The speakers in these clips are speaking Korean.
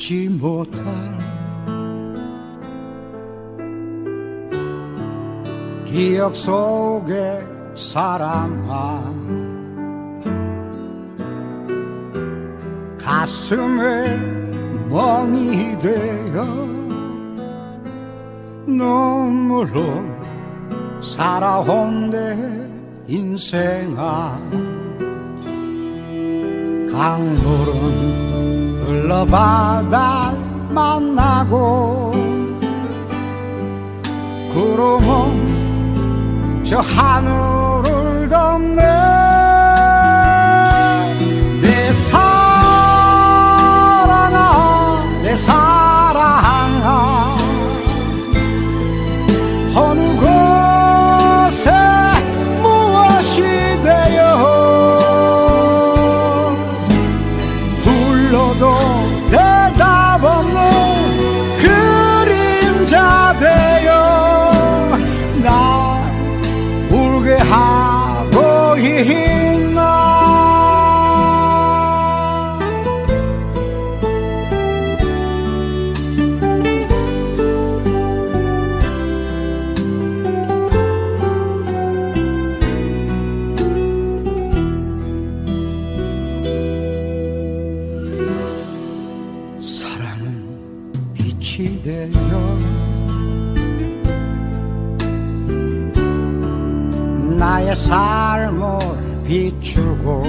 잊지 못할 기억 속의 사람아. 가슴에 멍이 되어 눈물로 살아온 내 인생아. 강물은 흘러바다 만나고 구름은 저 하늘을 덮네 되어. 나의 삶을 비추고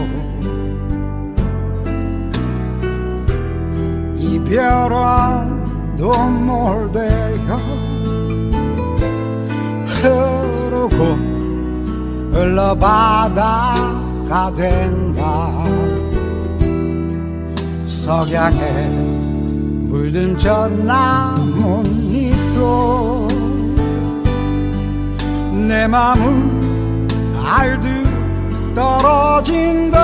이별은 눈물 되어 흐르고 흘러바다가 된다. 석양에 물든 저 나뭇잎도 내 맘을 알듯 떨어진다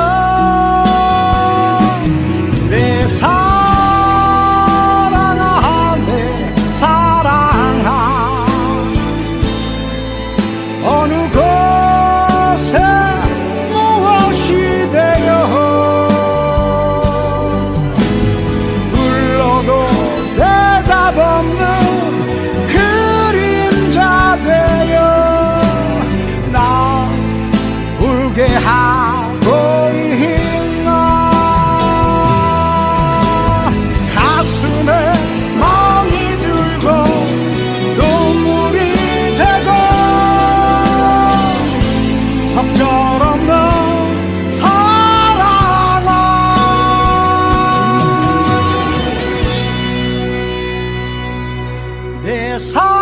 내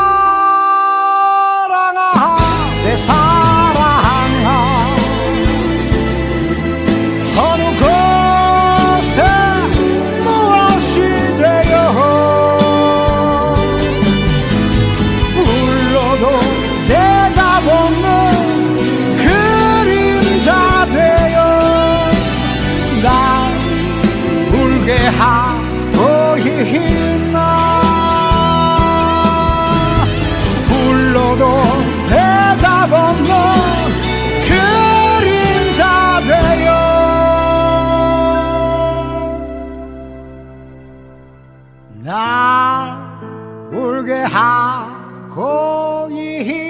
他可以。